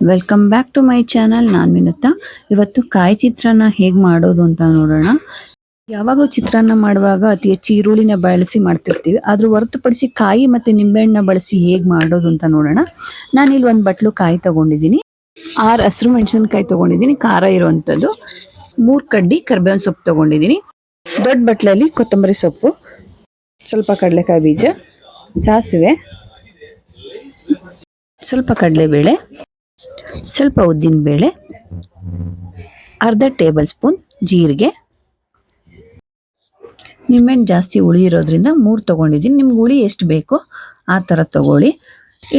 Welcome back to my channel ನಾನು ವಿನುತಾ. ಇವತ್ತು ಕಾಯಿ ಚಿತ್ರಾನ್ನ ಹೇಗೆ ಮಾಡೋದು ಅಂತ ನೋಡೋಣ. ಯಾವಾಗಲೂ ಚಿತ್ರಾನ್ನ ಮಾಡುವಾಗ ಅತಿ ಹೆಚ್ಚು ಈರುಳ್ಳಿನ ಬಳಸಿ ಮಾಡ್ತಿರ್ತೀವಿ. ಆದರೂ ಹೊರತುಪಡಿಸಿ ಕಾಯಿ ಮತ್ತು ನಿಂಬೆಹಣ್ಣನ್ನ ಬಳಸಿ ಹೇಗೆ ಮಾಡೋದು ಅಂತ ನೋಡೋಣ. ನಾನು ಇಲ್ಲಿ ಒಂದು ಬಟ್ಲು ಕಾಯಿ ತಗೊಂಡಿದ್ದೀನಿ. ಆರು ಹಸಿರು ಮೆಣಸಿನಕಾಯಿ ತಗೊಂಡಿದ್ದೀನಿ. ಖಾರ ಇರುವಂಥದ್ದು ಮೂರು ಕಡ್ಡಿ ಕರ್ಬೇವಿನ ಸೊಪ್ಪು ತಗೊಂಡಿದ್ದೀನಿ. ದೊಡ್ಡ ಬಟ್ಲಲ್ಲಿ ಕೊತ್ತಂಬರಿ ಸೊಪ್ಪು, ಸ್ವಲ್ಪ ಕಡಲೆಕಾಯಿ ಬೀಜ, ಸಾಸಿವೆ, ಸ್ವಲ್ಪ ಕಡಲೆಬೇಳೆ ಸ್ವಲ್ಪ ಉದ್ದಿನ ಬೇಳೆ, ಅರ್ಧ ಟೇಬಲ್ ಸ್ಪೂನ್ ಜೀರಿಗೆ. ನಿಮ್ಮೆಣ್ಣು ಜಾಸ್ತಿ ಹುಳಿ ಇರೋದ್ರಿಂದ ಮೂರು ತೊಗೊಂಡಿದ್ದೀನಿ. ನಿಮ್ಗೆ ಹುಳಿ ಎಷ್ಟು ಬೇಕೋ ಆ ಥರ ತಗೊಳ್ಳಿ.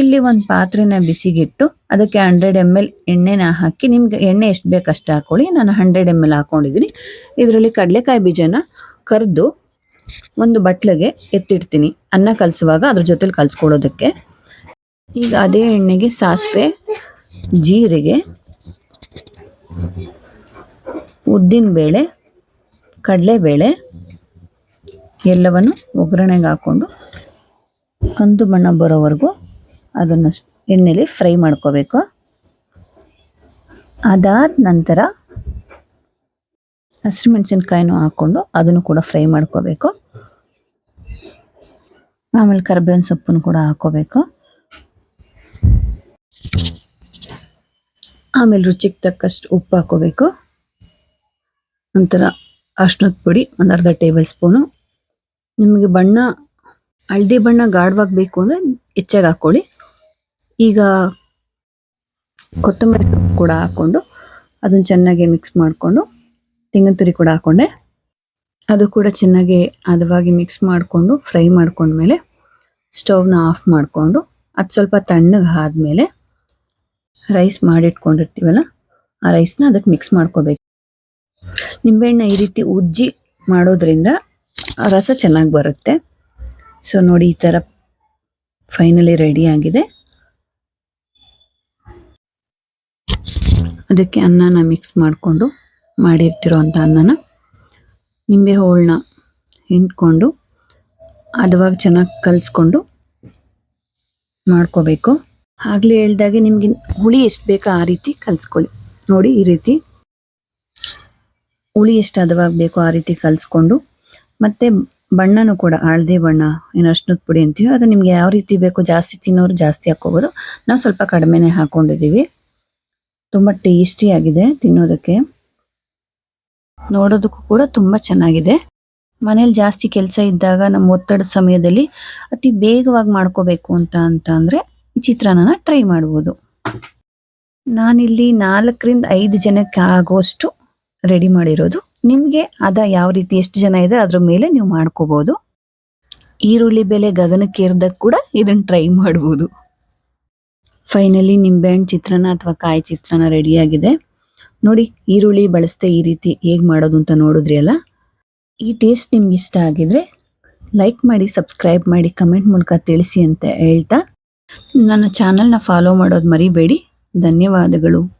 ಇಲ್ಲಿ ಒಂದು ಪಾತ್ರೆನ ಬಿಸಿಗಿಟ್ಟು ಅದಕ್ಕೆ ಹಂಡ್ರೆಡ್ ಎಂ ಎಲ್ ಎಣ್ಣೆನ ಹಾಕಿ ನಿಮ್ಗೆ ಎಣ್ಣೆ ಎಷ್ಟು ಬೇಕು ಅಷ್ಟು ಹಾಕ್ಕೊಳ್ಳಿ ನಾನು ಹಂಡ್ರೆಡ್ ಎಂ ಎಲ್ ಹಾಕೊಂಡಿದ್ದೀನಿ. ಇದರಲ್ಲಿ ಕಡಲೆಕಾಯಿ ಬೀಜನ ಕರೆದು ಒಂದು ಬಟ್ಲಿಗೆ ಎತ್ತಿಡ್ತೀನಿ. ಅನ್ನ ಕಲಸುವಾಗ ಅದ್ರ ಜೊತೆಲಿ ಕಲಿಸ್ಕೊಡೋದಕ್ಕೆ ಈಗ ಅದೇ ಎಣ್ಣೆಗೆ ಸಾಸಿವೆ ಜೀರಿಗೆ, ಉದ್ದಿನ ಉದ್ದಿನಬೇಳೆ ಕಡಲೆಬೇಳೆ ಎಲ್ಲವನ್ನು ಒಗ್ಗರಣೆಗೆ ಹಾಕ್ಕೊಂಡು ಕಂದು ಬಣ್ಣ ಬರೋವರೆಗೂ ಅದನ್ನು ಎಣ್ಣೆಲಿ ಫ್ರೈ ಮಾಡ್ಕೋಬೇಕು. ಅದಾದ ನಂತರ ಹಸಿಮೆಣಸಿನ್ಕಾಯಿನೂ ಹಾಕ್ಕೊಂಡು ಅದನ್ನು ಕೂಡ ಫ್ರೈ ಮಾಡ್ಕೋಬೇಕು. ಆಮೇಲೆ ಕರ್ಬೇವಿನ ಸೊಪ್ಪನ್ನು ಕೂಡ ಹಾಕೋಬೇಕು ಆಮೇಲೆ ರುಚಿಗೆ ತಕ್ಕಷ್ಟು ಉಪ್ಪು ಹಾಕೋಬೇಕು. ನಂತರ ಅರ್ಶಿನದ ಪುಡಿ, ಒಂದು ಅರ್ಧ ಟೇಬಲ್ ಸ್ಪೂನು. ನಿಮಗೆ ಬಣ್ಣ, ಹಳದಿ ಬಣ್ಣ ಗಾಢವಾಗಿ ಬೇಕು ಅಂದರೆ ಹೆಚ್ಚಾಗಿ ಹಾಕ್ಕೊಳ್ಳಿ ಈಗ ಕೊತ್ತಂಬರಿ ಸೊಪ್ಪು ಕೂಡ ಹಾಕ್ಕೊಂಡು ಅದನ್ನು ಚೆನ್ನಾಗಿ ಮಿಕ್ಸ್ ಮಾಡಿಕೊಂಡು, ತೆಂಗಿನ ತುರಿ ಕೂಡ ಹಾಕ್ಕೊಂಡೆ ಅದು ಕೂಡ ಚೆನ್ನಾಗಿ ಹದವಾಗಿ ಮಿಕ್ಸ್ ಮಾಡಿಕೊಂಡು, ಫ್ರೈ ಮಾಡ್ಕೊಂಡ್ಮೇಲೆ, ಸ್ಟೌವ್ನ ಆಫ್ ಮಾಡಿಕೊಂಡು, ಅದು ಸ್ವಲ್ಪ ತಣ್ಣಗೆ ಆದಮೇಲೆ ರೈಸ್ ಮಾಡಿಟ್ಕೊಂಡಿರ್ತೀವಲ್ಲ, ಆ ರೈಸ್ನ ಅದಕ್ಕೆ ಮಿಕ್ಸ್ ಮಾಡ್ಕೋಬೇಕು. ನಿಂಬೆಹಣ್ಣ ಈ ರೀತಿ ಉಜ್ಜಿ ಮಾಡೋದ್ರಿಂದ ರಸ ಚೆನ್ನಾಗಿ ಬರುತ್ತೆ. ಸೊ ನೋಡಿ ಈ ಥರ ಫೈನಲಿ ರೆಡಿ ಆಗಿದೆ. ಅದಕ್ಕೆ ಅನ್ನನ ಮಿಕ್ಸ್ ಮಾಡಿಕೊಂಡು ಮಾಡಿರ್ತಿರೋವಂಥ ಅನ್ನನ ನಿಂಬೆ ಹೋಳನ್ನ ಹಿಂಡ್ಕೊಂಡು, ಅದವಾಗ ಚೆನ್ನಾಗಿ ಕಲಿಸ್ಕೊಂಡು ಮಾಡ್ಕೋಬೇಕು. ಆಗ್ಲೇ ಹೇಳ್ದಾಗೆ ನಿಮಗೆ ಹುಳಿ ಎಷ್ಟು ಬೇಕೋ ಆ ರೀತಿ ಕಲಿಸ್ಕೊಳ್ಳಿ. ನೋಡಿ ಈ ರೀತಿ. ಹುಳಿ ಎಷ್ಟು ಹದವಾಗಿ ಬೇಕೋ ಆ ರೀತಿ ಕಲಿಸ್ಕೊಂಡು, ಮತ್ತೆ ಬಣ್ಣನೂ ಕೂಡ, ಹಳದಿ ಬಣ್ಣ, ಏನು ಅರ್ಶಿನದ ಪುಡಿ ಅಂತೀವಿ ಅದು ನಿಮ್ಗೆ ಯಾವ ರೀತಿ ಬೇಕೋ ಜಾಸ್ತಿ ತಿನ್ನೋರು ಜಾಸ್ತಿ ಹಾಕ್ಕೋಬೋದು. ನಾವು ಸ್ವಲ್ಪ ಕಡಿಮೆನೇ ಹಾಕೊಂಡಿದ್ದೀವಿ ತುಂಬ ಟೇಸ್ಟಿಯಾಗಿದೆ ತಿನ್ನೋದಕ್ಕೆ. ನೋಡೋದಕ್ಕೂ ಕೂಡ ತುಂಬ ಚೆನ್ನಾಗಿದೆ. ಮನೇಲಿ ಜಾಸ್ತಿ ಕೆಲಸ ಇದ್ದಾಗ ನಮ್ಮ ಒತ್ತಡದ ಸಮಯದಲ್ಲಿ ಅತಿ ಬೇಗವಾಗಿ ಮಾಡ್ಕೋಬೇಕು ಅಂತ ಅಂತ ಅಂದರೆ ಚಿತ್ರಾನ್ನ ಟ್ರೈ ಮಾಡ್ಬೋದು. ನಾನಿಲ್ಲಿ ನಾಲ್ಕರಿಂದ ಐದು ಜನಕ್ಕೆ ಆಗೋಷ್ಟು ರೆಡಿ ಮಾಡಿರೋದು. ನಿಮಗೆ ಅದ ಯಾವ ರೀತಿ ಎಷ್ಟು ಜನ ಇದೆ ಅದ್ರ ಮೇಲೆ ನೀವು ಮಾಡ್ಕೋಬೋದು. ಈರುಳ್ಳಿ ಬೆಲೆ ಗಗನಕ್ಕೇರ್ದಾಗ ಕೂಡ ಇದನ್ನ ಟ್ರೈ ಮಾಡ್ಬೋದು. ಫೈನಲಿ ನಿಂಬೆಹಣ್ಣು ಚಿತ್ರಾನ್ನ ಅಥವಾ ಕಾಯಿ ಚಿತ್ರಾನ್ನ ರೆಡಿಯಾಗಿದೆ ನೋಡಿ, ಈರುಳ್ಳಿ ಬಳಸದೆ ಈ ರೀತಿ ಹೇಗೆ ಮಾಡೋದು ಅಂತ ನೋಡಿದ್ರಿ ಅಲ್ಲ? ಈ ಟೇಸ್ಟ್ ನಿಮ್ಗೆ ಇಷ್ಟ ಆಗಿದ್ರೆ ಲೈಕ್ ಮಾಡಿ ಸಬ್ಸ್ಕ್ರೈಬ್ ಮಾಡಿ ಕಮೆಂಟ್ ಮೂಲಕ ತಿಳಿಸಿ ಅಂತ ಹೇಳ್ತಾ ನನ್ನ ಚಾನಲ್ನ ಫಾಲೋ ಮಾಡೋದು ಮರಿಬೇಡಿ. ಧನ್ಯವಾದಗಳು.